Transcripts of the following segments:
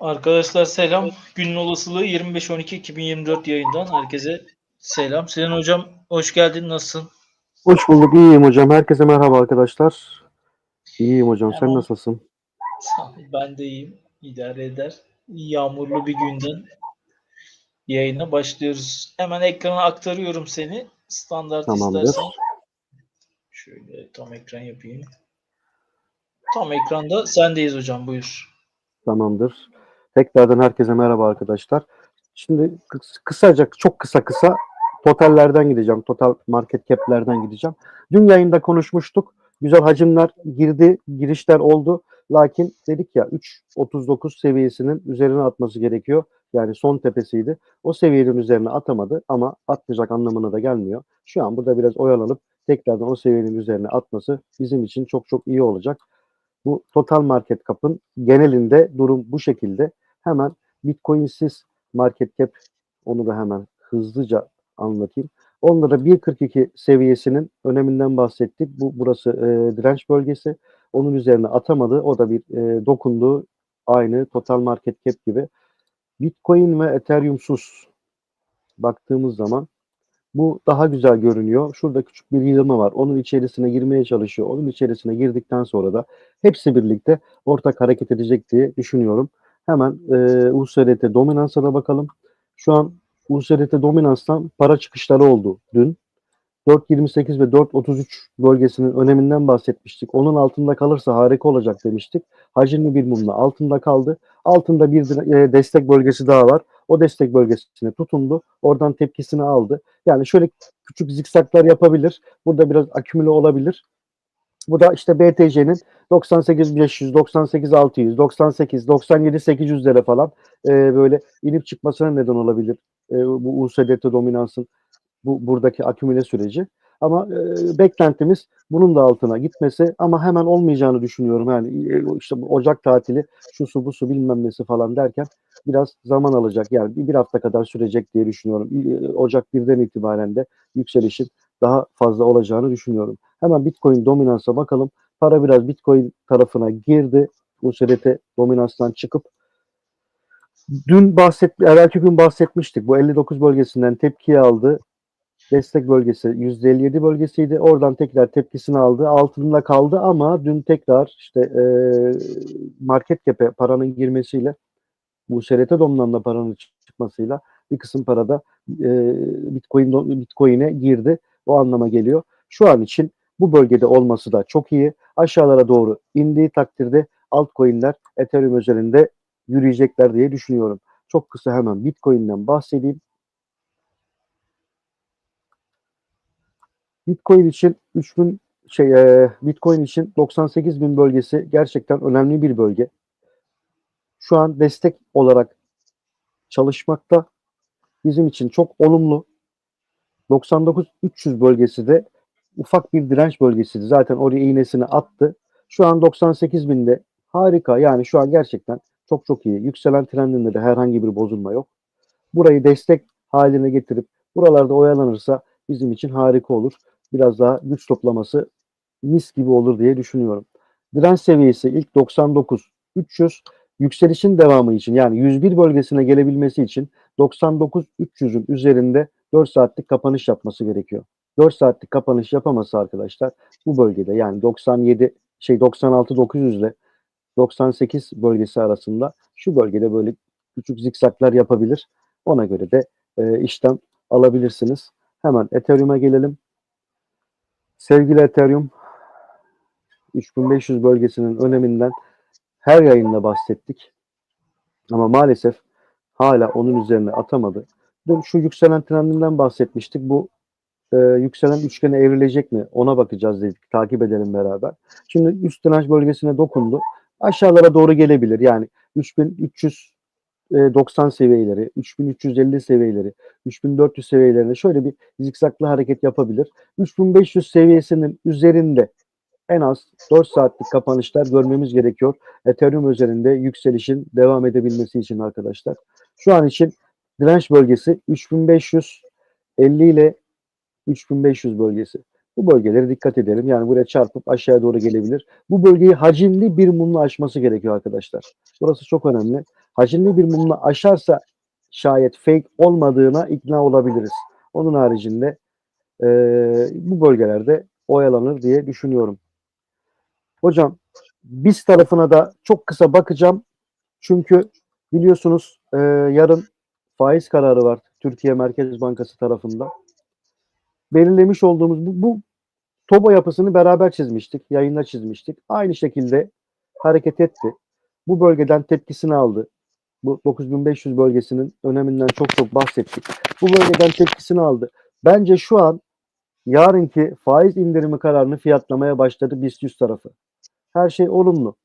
Arkadaşlar selam. Günün olasılığı 25-12-2024 yayından herkese selam. Sinan hocam hoş geldin. Nasılsın? Hoş bulduk. İyiyim hocam. Herkese merhaba arkadaşlar. İyiyim hocam. Sen Tamam. nasılsın? Ben de iyiyim. İdare eder. Yağmurlu bir günden yayına başlıyoruz. Hemen ekrana aktarıyorum seni. Standart Tamamdır. istersen. Şöyle tam ekran yapayım. Tam ekranda sendeyiz hocam buyur. Tamamdır. Tekrardan herkese merhaba arkadaşlar. Şimdi kıs- kısaca, çok kısa kısa totallerden gideceğim. Total market cap'lerden gideceğim. Dün yayında konuşmuştuk. Güzel hacimler girdi, girişler oldu. Lakin dedik ya 3.39 seviyesinin üzerine atması gerekiyor. Yani son tepesiydi. O seviyenin üzerine atamadı ama atmayacak anlamına da gelmiyor. Şu an burada biraz oyalanıp tekrardan o seviyenin üzerine atması bizim için çok çok iyi olacak. Bu total market cap'ın genelinde durum bu şekilde. Hemen Bitcoin'siz market cap onu da hemen hızlıca anlatayım. Onlara 1.42 seviyesinin öneminden bahsettik. Bu burası e, direnç bölgesi. Onun üzerine atamadı. O da bir e, dokundu. Aynı total market cap gibi. Bitcoin ve Ethereum'suz baktığımız zaman bu daha güzel görünüyor. Şurada küçük bir yığılma var. Onun içerisine girmeye çalışıyor. Onun içerisine girdikten sonra da hepsi birlikte ortak hareket edecek diye düşünüyorum. Hemen e, USDT dominansına da bakalım. Şu an USDT dominanstan para çıkışları oldu dün. 4.28 ve 4.33 bölgesinin öneminden bahsetmiştik. Onun altında kalırsa harika olacak demiştik. Hacimli bir mumla altında kaldı. Altında bir e, destek bölgesi daha var. O destek bölgesine tutundu. Oradan tepkisini aldı. Yani şöyle küçük zikzaklar yapabilir. Burada biraz akümüle olabilir. Bu da işte BTC'nin 98.500, 98.600, 98, 97.800'lere falan e, böyle inip çıkmasına neden olabilir. E, bu USDT dominansın bu buradaki akümüle süreci. Ama e, beklentimiz bunun da altına gitmesi ama hemen olmayacağını düşünüyorum. Yani e, işte Ocak tatili şu su bu su bilmem nesi falan derken biraz zaman alacak. Yani bir, bir hafta kadar sürecek diye düşünüyorum. E, Ocak 1'den itibaren de yükselişin daha fazla olacağını düşünüyorum. Hemen Bitcoin dominansa bakalım. Para biraz Bitcoin tarafına girdi. USDT dominanstan çıkıp dün bahset, evvelki gün bahsetmiştik. Bu 59 bölgesinden tepki aldı. Destek bölgesi %57 bölgesiydi. Oradan tekrar tepkisini aldı. Altında kaldı ama dün tekrar işte e, market cap'e paranın girmesiyle bu SRT dominanla paranın çıkmasıyla bir kısım parada e, Bitcoin Bitcoin'e girdi. O anlama geliyor. Şu an için bu bölgede olması da çok iyi. Aşağılara doğru indiği takdirde altcoin'ler Ethereum üzerinde yürüyecekler diye düşünüyorum. Çok kısa hemen Bitcoin'den bahsedeyim. Bitcoin için 3000 şey e, Bitcoin için 98 bin bölgesi gerçekten önemli bir bölge. Şu an destek olarak çalışmakta. Bizim için çok olumlu. 99 300 bölgesi de ufak bir direnç bölgesiydi. Zaten oraya iğnesini attı. Şu an 98 binde harika. Yani şu an gerçekten çok çok iyi. Yükselen trendinde de herhangi bir bozulma yok. Burayı destek haline getirip buralarda oyalanırsa bizim için harika olur. Biraz daha güç toplaması mis gibi olur diye düşünüyorum. Direnç seviyesi ilk 99 300 yükselişin devamı için yani 101 bölgesine gelebilmesi için 99 300'ün üzerinde 4 saatlik kapanış yapması gerekiyor. 4 saatlik kapanış yapaması arkadaşlar bu bölgede yani 97 şey 96 900 ile 98 bölgesi arasında şu bölgede böyle küçük zikzaklar yapabilir. Ona göre de e, işlem alabilirsiniz. Hemen Ethereum'a gelelim. Sevgili Ethereum 3500 bölgesinin öneminden her yayında bahsettik. Ama maalesef hala onun üzerine atamadı. Dün şu yükselen trendinden bahsetmiştik. Bu e, yükselen üçgene evrilecek mi? Ona bakacağız dedik. Takip edelim beraber. Şimdi üst direnç bölgesine dokundu. Aşağılara doğru gelebilir. Yani 3390 seviyeleri, 3350 seviyeleri, 3400 seviyelerine şöyle bir zikzaklı hareket yapabilir. 3500 seviyesinin üzerinde en az 4 saatlik kapanışlar görmemiz gerekiyor. Ethereum üzerinde yükselişin devam edebilmesi için arkadaşlar. Şu an için direnç bölgesi 3550 ile 3500 bölgesi. Bu bölgelere dikkat edelim. Yani buraya çarpıp aşağıya doğru gelebilir. Bu bölgeyi hacimli bir mumla aşması gerekiyor arkadaşlar. Burası çok önemli. hacimli bir mumla aşarsa şayet fake olmadığına ikna olabiliriz. Onun haricinde e, bu bölgelerde oyalanır diye düşünüyorum. Hocam biz tarafına da çok kısa bakacağım. Çünkü biliyorsunuz e, yarın faiz kararı var Türkiye Merkez Bankası tarafından. Belirlemiş olduğumuz bu, bu TOBA yapısını beraber çizmiştik, yayında çizmiştik. Aynı şekilde hareket etti. Bu bölgeden tepkisini aldı. Bu 9500 bölgesinin öneminden çok çok bahsettik. Bu bölgeden tepkisini aldı. Bence şu an yarınki faiz indirimi kararını fiyatlamaya başladı BIST 100 tarafı. Her şey olumlu.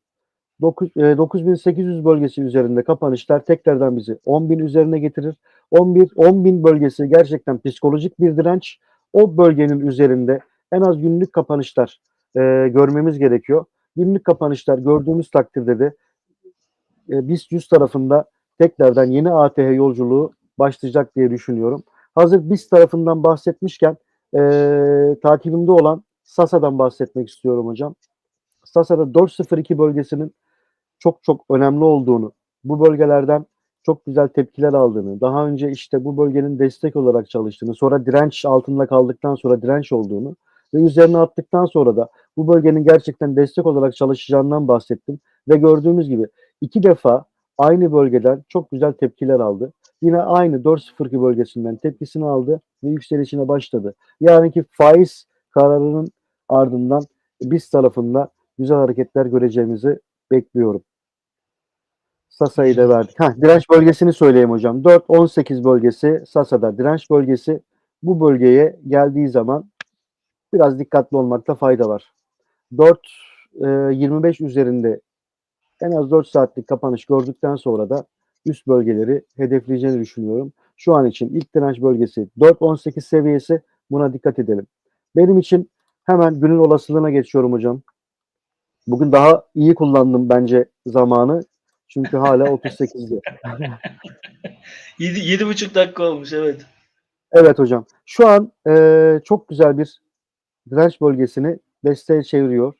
9, e, 9800 bölgesi üzerinde kapanışlar tekrardan bizi 10.000 üzerine getirir. 11 10.000 bölgesi gerçekten psikolojik bir direnç. O bölgenin üzerinde en az günlük kapanışlar e, görmemiz gerekiyor. Günlük kapanışlar gördüğümüz takdirde de e, BIST 100 tarafında tekrardan yeni ATH yolculuğu başlayacak diye düşünüyorum. Hazır BIST tarafından bahsetmişken e, takibimde olan SASA'dan bahsetmek istiyorum hocam. SASA'da 402 bölgesinin çok çok önemli olduğunu, bu bölgelerden çok güzel tepkiler aldığını, daha önce işte bu bölgenin destek olarak çalıştığını, sonra direnç altında kaldıktan sonra direnç olduğunu ve üzerine attıktan sonra da bu bölgenin gerçekten destek olarak çalışacağından bahsettim. Ve gördüğümüz gibi iki defa aynı bölgeden çok güzel tepkiler aldı. Yine aynı 4.02 bölgesinden tepkisini aldı ve yükselişine başladı. Yarınki faiz kararının ardından biz tarafında güzel hareketler göreceğimizi bekliyorum. Sasa'yı da verdik. Heh, direnç bölgesini söyleyeyim hocam. 4-18 bölgesi Sasa'da direnç bölgesi. Bu bölgeye geldiği zaman biraz dikkatli olmakta fayda var. 4-25 üzerinde en az 4 saatlik kapanış gördükten sonra da üst bölgeleri hedefleyeceğini düşünüyorum. Şu an için ilk direnç bölgesi 4-18 seviyesi. Buna dikkat edelim. Benim için hemen günün olasılığına geçiyorum hocam. Bugün daha iyi kullandım bence zamanı. Çünkü hala 38'di. 7 yedi buçuk dakika olmuş evet. Evet hocam. Şu an e, çok güzel bir direnç bölgesini desteğe çeviriyor.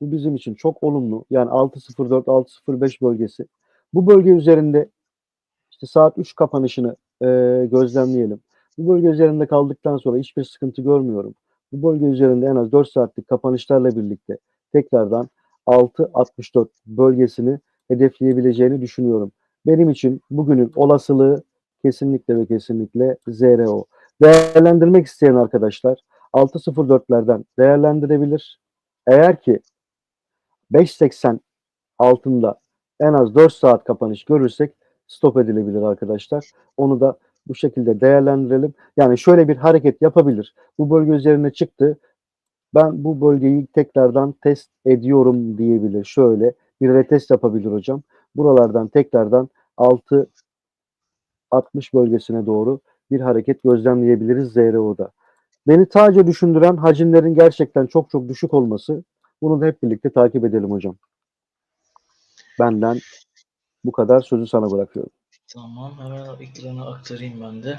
Bu bizim için çok olumlu. Yani 6.04, 6.05 bölgesi. Bu bölge üzerinde işte saat 3 kapanışını e, gözlemleyelim. Bu bölge üzerinde kaldıktan sonra hiçbir sıkıntı görmüyorum. Bu bölge üzerinde en az 4 saatlik kapanışlarla birlikte tekrardan 6.64 bölgesini hedefleyebileceğini düşünüyorum. Benim için bugünün olasılığı kesinlikle ve kesinlikle ZRO. Değerlendirmek isteyen arkadaşlar 6.04'lerden değerlendirebilir. Eğer ki 5.80 altında en az 4 saat kapanış görürsek stop edilebilir arkadaşlar. Onu da bu şekilde değerlendirelim. Yani şöyle bir hareket yapabilir. Bu bölge üzerine çıktı. Ben bu bölgeyi tekrardan test ediyorum diyebilir. Şöyle bir retest yapabilir hocam. Buralardan tekrardan 6 60 bölgesine doğru bir hareket gözlemleyebiliriz ZRO'da. Beni sadece düşündüren hacimlerin gerçekten çok çok düşük olması. Bunu da hep birlikte takip edelim hocam. Benden bu kadar sözü sana bırakıyorum. Tamam hemen ekrana aktarayım ben de.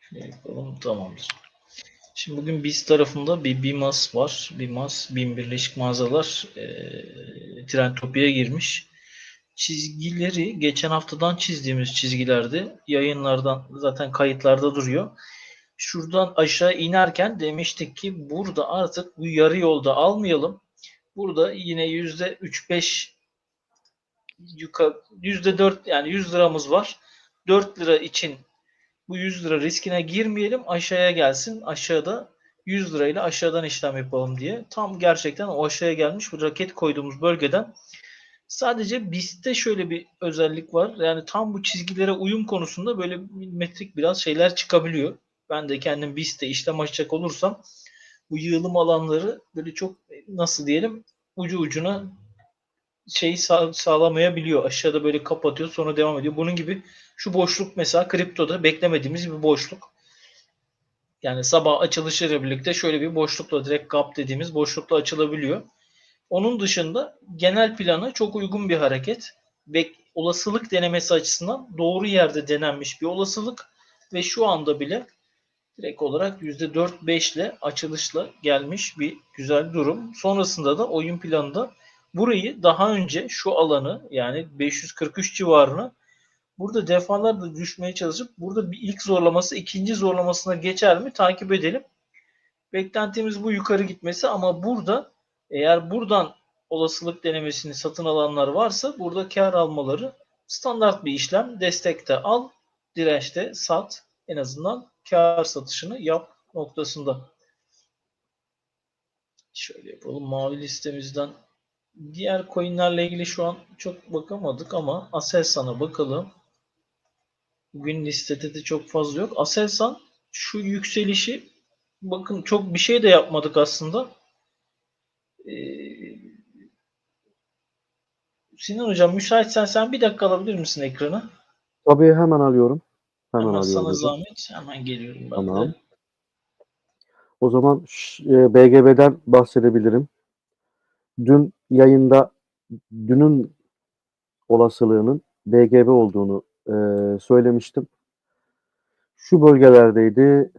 Şöyle yapalım tamamdır. Şimdi bugün biz tarafında bir BİMAS var. BİMAS, BİM Birleşik Mağazalar e, Trendtopia'ya girmiş. Çizgileri geçen haftadan çizdiğimiz çizgilerdi. Yayınlardan zaten kayıtlarda duruyor. Şuradan aşağı inerken demiştik ki burada artık bu yarı yolda almayalım. Burada yine yüzde 3-5 yukarı yüzde 4 yani 100 liramız var. 4 lira için bu 100 lira riskine girmeyelim aşağıya gelsin. Aşağıda 100 lirayla aşağıdan işlem yapalım diye. Tam gerçekten o aşağıya gelmiş bu raket koyduğumuz bölgeden sadece BIST'te şöyle bir özellik var. Yani tam bu çizgilere uyum konusunda böyle metrik biraz şeyler çıkabiliyor. Ben de kendim BIST'te işlem açacak olursam bu yığılım alanları böyle çok nasıl diyelim ucu ucuna şeyi sağ, sağlamayabiliyor. Aşağıda böyle kapatıyor sonra devam ediyor. Bunun gibi şu boşluk mesela kriptoda beklemediğimiz bir boşluk. Yani sabah açılışıyla birlikte şöyle bir boşlukla direkt gap dediğimiz boşlukla açılabiliyor. Onun dışında genel plana çok uygun bir hareket ve olasılık denemesi açısından doğru yerde denenmiş bir olasılık ve şu anda bile direkt olarak %4-5 ile açılışla gelmiş bir güzel durum. Sonrasında da oyun planında burayı daha önce şu alanı yani 543 civarını burada defalarca düşmeye çalışıp burada bir ilk zorlaması ikinci zorlamasına geçer mi takip edelim. Beklentimiz bu yukarı gitmesi ama burada eğer buradan olasılık denemesini satın alanlar varsa burada kar almaları standart bir işlem. Destekte al, dirençte sat. En azından kar satışını yap noktasında. Şöyle yapalım. Mavi listemizden diğer coinlerle ilgili şu an çok bakamadık ama Aselsan'a bakalım. Bugün listede de çok fazla yok. Aselsan şu yükselişi bakın çok bir şey de yapmadık aslında. Ee, Sinan hocam müsaitsen sen bir dakika alabilir misin ekranı? Tabii hemen alıyorum. Hemen, Hemen alıyorum. sana zahmet. Hemen geliyorum ben Tamam. de. O zaman e, BGB'den bahsedebilirim. Dün yayında dünün olasılığının BGB olduğunu e, söylemiştim. Şu bölgelerdeydi.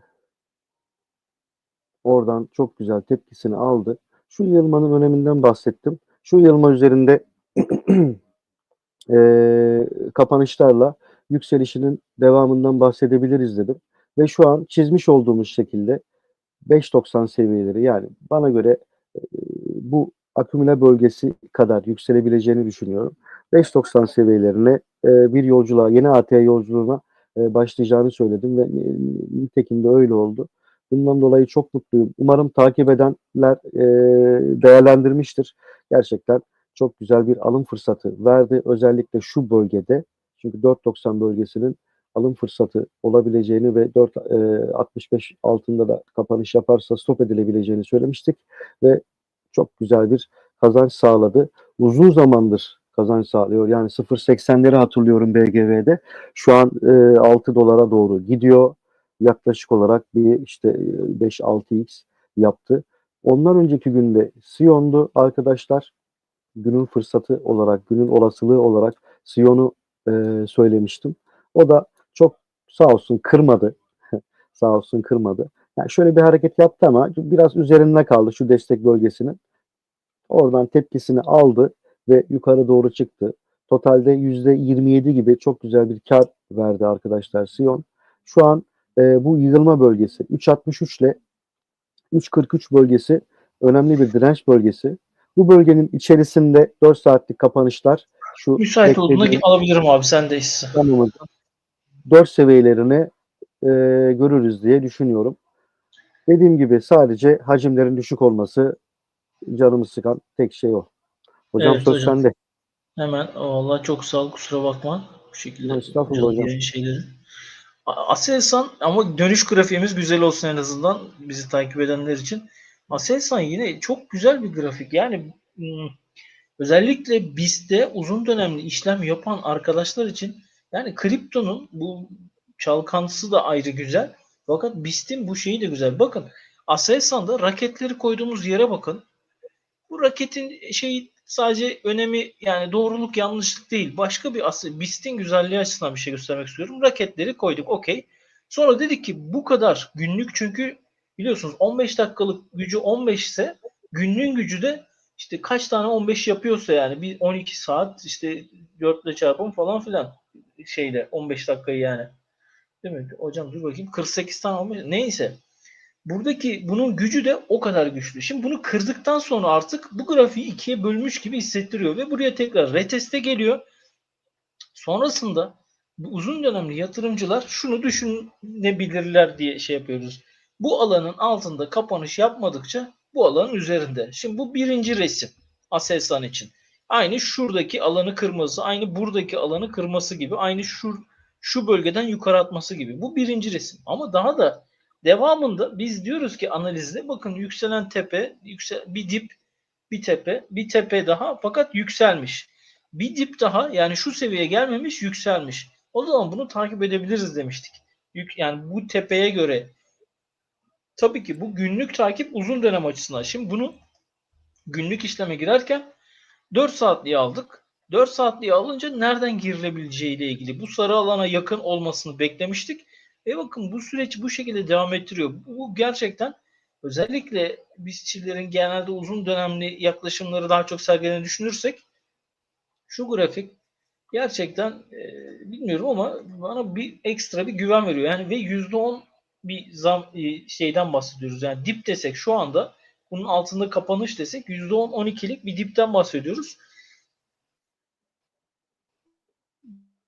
Oradan çok güzel tepkisini aldı. Şu yılmanın öneminden bahsettim. Şu yılma üzerinde e, kapanışlarla yükselişinin devamından bahsedebiliriz dedim. Ve şu an çizmiş olduğumuz şekilde 5.90 seviyeleri yani bana göre e, bu akümüle bölgesi kadar yükselebileceğini düşünüyorum. 5.90 seviyelerine e, bir yolculuğa, yeni AT yolculuğuna e, başlayacağını söyledim ve ni- nitekim de öyle oldu. Bundan dolayı çok mutluyum. Umarım takip edenler e, değerlendirmiştir. Gerçekten çok güzel bir alım fırsatı verdi. Özellikle şu bölgede. Çünkü 4.90 bölgesinin alım fırsatı olabileceğini ve 4.65 altında da kapanış yaparsa stop edilebileceğini söylemiştik ve çok güzel bir kazanç sağladı. Uzun zamandır kazanç sağlıyor. Yani 0.80'leri hatırlıyorum BGV'de. Şu an e, 6 dolara doğru gidiyor. Yaklaşık olarak bir işte e, 5-6x yaptı. Ondan önceki günde Sion'du arkadaşlar. Günün fırsatı olarak, günün olasılığı olarak Sion'u e, söylemiştim. O da çok sağ olsun kırmadı. sağ olsun kırmadı. Yani şöyle bir hareket yaptı ama biraz üzerinde kaldı şu destek bölgesinin. Oradan tepkisini aldı ve yukarı doğru çıktı. Totalde %27 gibi çok güzel bir kar verdi arkadaşlar Sion. Şu an e, bu yığılma bölgesi 3.63 ile 3.43 bölgesi önemli bir direnç bölgesi. Bu bölgenin içerisinde 4 saatlik kapanışlar şu Müsait olduğunda alabilirim abi sendeyiz. Tamam hocam. 4 seviyelerini e, görürüz diye düşünüyorum. Dediğim gibi sadece hacimlerin düşük olması canımı sıkan tek şey o. Hocam Evet söz hocam. sende. Hemen Allah çok sağ ol kusura bakma. Bu şekilde Estağfurullah hocam. şeyleri. Aselsan ama dönüş grafiğimiz güzel olsun en azından bizi takip edenler için. Aselsan yine çok güzel bir grafik. Yani hmm, özellikle BIST'te uzun dönemli işlem yapan arkadaşlar için yani kriptonun bu çalkantısı da ayrı güzel. Fakat BIST'in bu şeyi de güzel. Bakın Aselsan'da raketleri koyduğumuz yere bakın. Bu raketin şeyi sadece önemi yani doğruluk yanlışlık değil. Başka bir asıl BIST'in güzelliği açısından bir şey göstermek istiyorum. Raketleri koyduk okey. Sonra dedik ki bu kadar günlük çünkü biliyorsunuz 15 dakikalık gücü 15 ise günlüğün gücü de işte kaç tane 15 yapıyorsa yani bir 12 saat işte 4 ile çarpım falan filan şeyle 15 dakikayı yani. Değil mi? Hocam dur bakayım 48 tane 15 neyse. Buradaki bunun gücü de o kadar güçlü. Şimdi bunu kırdıktan sonra artık bu grafiği ikiye bölmüş gibi hissettiriyor ve buraya tekrar reteste geliyor. Sonrasında bu uzun dönemli yatırımcılar şunu düşünebilirler diye şey yapıyoruz. Bu alanın altında kapanış yapmadıkça bu alanın üzerinde. Şimdi bu birinci resim Aselsan için. Aynı şuradaki alanı kırması, aynı buradaki alanı kırması gibi, aynı şu şu bölgeden yukarı atması gibi. Bu birinci resim. Ama daha da devamında biz diyoruz ki analizde bakın yükselen tepe, yüksel, bir dip, bir tepe, bir tepe daha fakat yükselmiş. Bir dip daha yani şu seviyeye gelmemiş yükselmiş. O zaman bunu takip edebiliriz demiştik. Yük, yani bu tepeye göre tabii ki bu günlük takip uzun dönem açısından. Şimdi bunu günlük işleme girerken 4 saatliği aldık. 4 saatliği alınca nereden girilebileceği ile ilgili bu sarı alana yakın olmasını beklemiştik. Ve bakın bu süreç bu şekilde devam ettiriyor. Bu gerçekten özellikle BISTçilerin genelde uzun dönemli yaklaşımları daha çok sergilediğini düşünürsek şu grafik gerçekten e, bilmiyorum ama bana bir ekstra bir güven veriyor. Yani ve %10 bir zam e, şeyden bahsediyoruz. Yani dip desek şu anda bunun altında kapanış desek %10-12'lik bir dipten bahsediyoruz.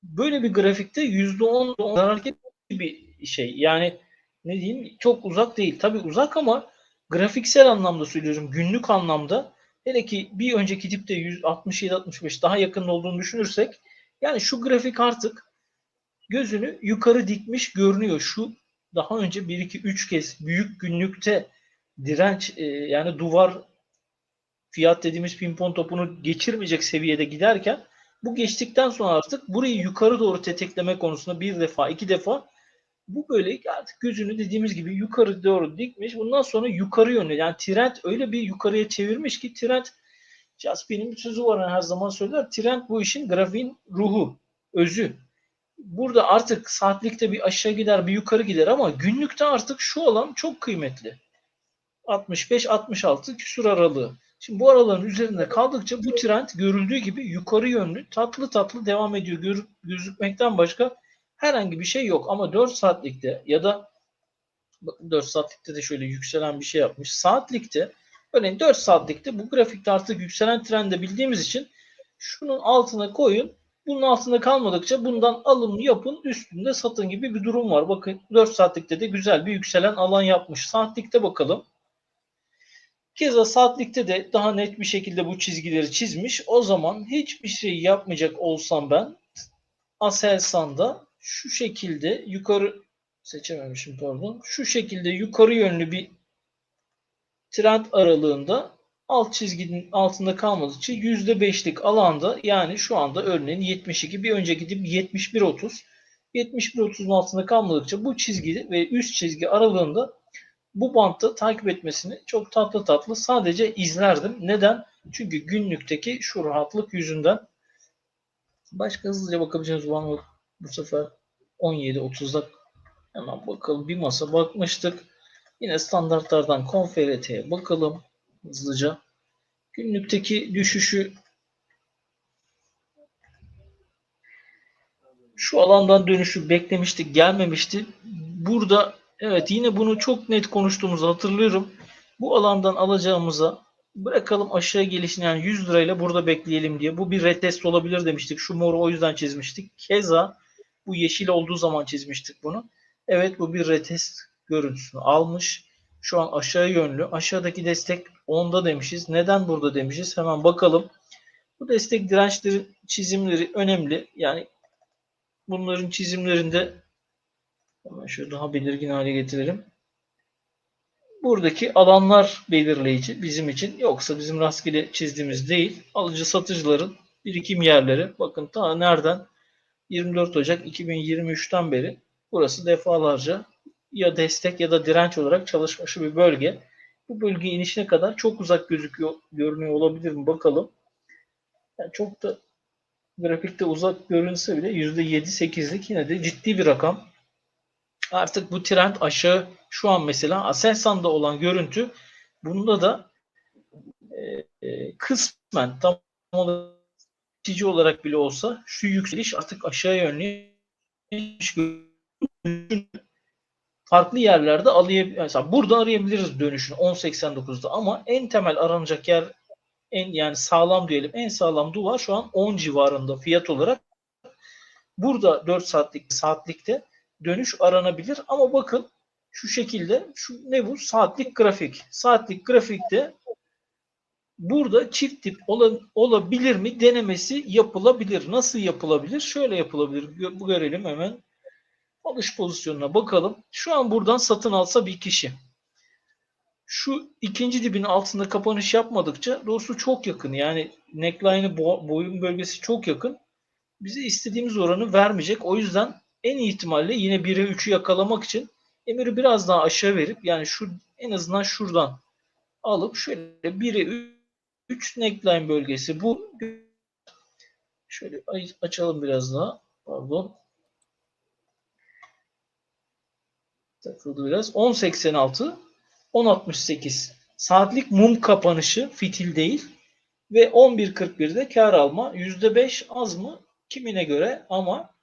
Böyle bir grafikte %10 zarar bir şey. Yani ne diyeyim çok uzak değil. Tabii uzak ama grafiksel anlamda söylüyorum. Günlük anlamda hele ki bir önceki dipte 167-65 daha yakın olduğunu düşünürsek yani şu grafik artık gözünü yukarı dikmiş görünüyor. Şu daha önce 1 2 3 kez büyük günlükte direnç e, yani duvar fiyat dediğimiz pimpon topunu geçirmeyecek seviyede giderken bu geçtikten sonra artık burayı yukarı doğru tetikleme konusunda bir defa iki defa bu böyle artık gözünü dediğimiz gibi yukarı doğru dikmiş. Bundan sonra yukarı yönlü. Yani trend öyle bir yukarıya çevirmiş ki trend Jaspin'in bir sözü var her zaman söyler. Trend bu işin grafiğin ruhu, özü. Burada artık saatlikte bir aşağı gider, bir yukarı gider ama günlükte artık şu alan çok kıymetli. 65-66 küsur aralığı. Şimdi bu araların üzerinde kaldıkça bu trend görüldüğü gibi yukarı yönlü tatlı tatlı devam ediyor. Gör, gözükmekten başka herhangi bir şey yok. Ama 4 saatlikte ya da 4 saatlikte de şöyle yükselen bir şey yapmış. Saatlikte örneğin 4 saatlikte bu grafikte artık yükselen trende bildiğimiz için şunun altına koyun. Bunun altında kalmadıkça bundan alım yapın üstünde satın gibi bir durum var. Bakın 4 saatlikte de güzel bir yükselen alan yapmış. Saatlikte bakalım. Keza saatlikte de daha net bir şekilde bu çizgileri çizmiş. O zaman hiçbir şey yapmayacak olsam ben Aselsan'da şu şekilde yukarı seçememişim pardon. Şu şekilde yukarı yönlü bir trend aralığında alt çizginin altında kalmadığı için %5'lik alanda yani şu anda örneğin 72 bir önceki dip 71.30 71.30'un altında kalmadıkça bu çizgi ve üst çizgi aralığında bu bantta takip etmesini çok tatlı tatlı sadece izlerdim. Neden? Çünkü günlükteki şu rahatlık yüzünden. Başka hızlıca bakabileceğimiz var mı? Bu sefer 17.30'da hemen bakalım. Bir masa bakmıştık. Yine standartlardan konfereteye bakalım hızlıca. Günlükteki düşüşü şu alandan dönüşü beklemiştik, gelmemişti. Burada evet yine bunu çok net konuştuğumuzu hatırlıyorum. Bu alandan alacağımıza bırakalım aşağı gelişini yani 100 lirayla burada bekleyelim diye. Bu bir retest olabilir demiştik. Şu moru o yüzden çizmiştik. Keza bu yeşil olduğu zaman çizmiştik bunu. Evet bu bir retest görüntüsünü almış. Şu an aşağı yönlü. Aşağıdaki destek 10'da demişiz. Neden burada demişiz? Hemen bakalım. Bu destek dirençleri çizimleri önemli. Yani bunların çizimlerinde hemen şöyle daha belirgin hale getirelim. Buradaki alanlar belirleyici bizim için. Yoksa bizim rastgele çizdiğimiz değil. Alıcı satıcıların birikim yerleri. Bakın ta nereden? 24 Ocak 2023'ten beri burası defalarca ya destek ya da direnç olarak çalışmış bir bölge. Bu bölge inişine kadar çok uzak gözüküyor, görünüyor olabilir mi bakalım. Yani çok da grafikte uzak görünse bile %7-8'lik yine de ciddi bir rakam. Artık bu trend aşağı şu an mesela Aselsan'da olan görüntü bunda da e, e, kısmen tam olarak geçici olarak bile olsa şu yükseliş artık aşağı yönlü farklı yerlerde arayabilir. Mesela burada arayabiliriz dönüşünü 10.89'da ama en temel aranacak yer en yani sağlam diyelim en sağlam duvar şu an 10 civarında fiyat olarak. Burada 4 saatlik saatlikte dönüş aranabilir ama bakın şu şekilde şu ne bu saatlik grafik. Saatlik grafikte burada çift tip ola, olabilir mi denemesi yapılabilir. Nasıl yapılabilir? Şöyle yapılabilir. Bu görelim hemen. Alış pozisyonuna bakalım. Şu an buradan satın alsa bir kişi. Şu ikinci dibin altında kapanış yapmadıkça doğrusu çok yakın. Yani neckline'ı boyun bölgesi çok yakın. Bize istediğimiz oranı vermeyecek. O yüzden en ihtimalle yine 1'e 3'ü yakalamak için emiri biraz daha aşağı verip yani şu en azından şuradan alıp şöyle 1'e 3 neckline bölgesi bu. Şöyle açalım biraz daha. Pardon. takıldı biraz. 10.86 10.68 saatlik mum kapanışı fitil değil ve 11.41'de kar alma %5 az mı kimine göre ama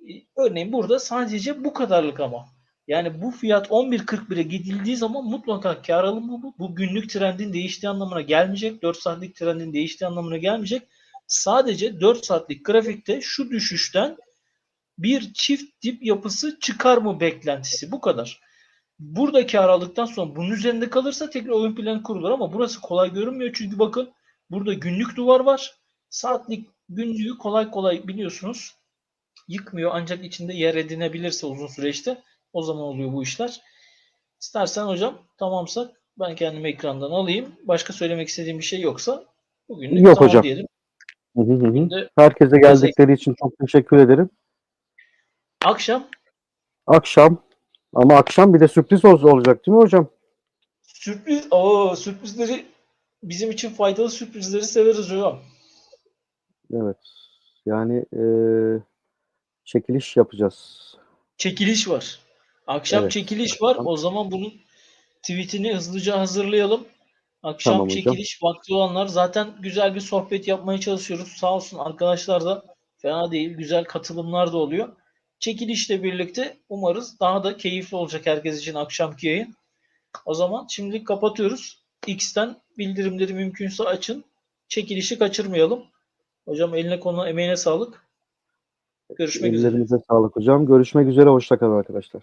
e, örneğin burada sadece bu kadarlık ama yani bu fiyat 11.41'e gidildiği zaman mutlaka kar alımı bu. Bu günlük trendin değiştiği anlamına gelmeyecek. 4 saatlik trendin değiştiği anlamına gelmeyecek. Sadece 4 saatlik grafikte şu düşüşten bir çift dip yapısı çıkar mı beklentisi. Bu kadar. Burada kar aldıktan sonra bunun üzerinde kalırsa tekrar oyun planı kurulur ama burası kolay görünmüyor. Çünkü bakın burada günlük duvar var. Saatlik günlüğü kolay kolay biliyorsunuz yıkmıyor ancak içinde yer edinebilirse uzun süreçte o zaman oluyor bu işler. İstersen hocam tamamsak ben kendimi ekrandan alayım. Başka söylemek istediğim bir şey yoksa bugünlük Yok tamam hocam. diyelim. Hı hı hı Herkese geldikleri için çok teşekkür ederim. akşam Akşam ama akşam bir de sürpriz ol- olacak değil mi hocam? sürpriz o sürprizleri bizim için faydalı sürprizleri severiz hocam. Evet. Yani e, çekiliş yapacağız. Çekiliş var. Akşam Evet. çekiliş var. O zaman bunun tweetini hızlıca hazırlayalım. Akşam Tamam hocam. çekiliş vakti olanlar zaten güzel bir sohbet yapmaya çalışıyoruz. Sağ olsun arkadaşlar da fena değil. Güzel katılımlar da oluyor. Çekilişle birlikte umarız daha da keyifli olacak herkes için akşamki yayın. O zaman şimdilik kapatıyoruz. X'ten bildirimleri mümkünse açın. Çekilişi kaçırmayalım. Hocam eline konu emeğine sağlık. Görüşmek üzere. Ellerinize sağlık hocam. Görüşmek üzere. Hoşçakalın arkadaşlar.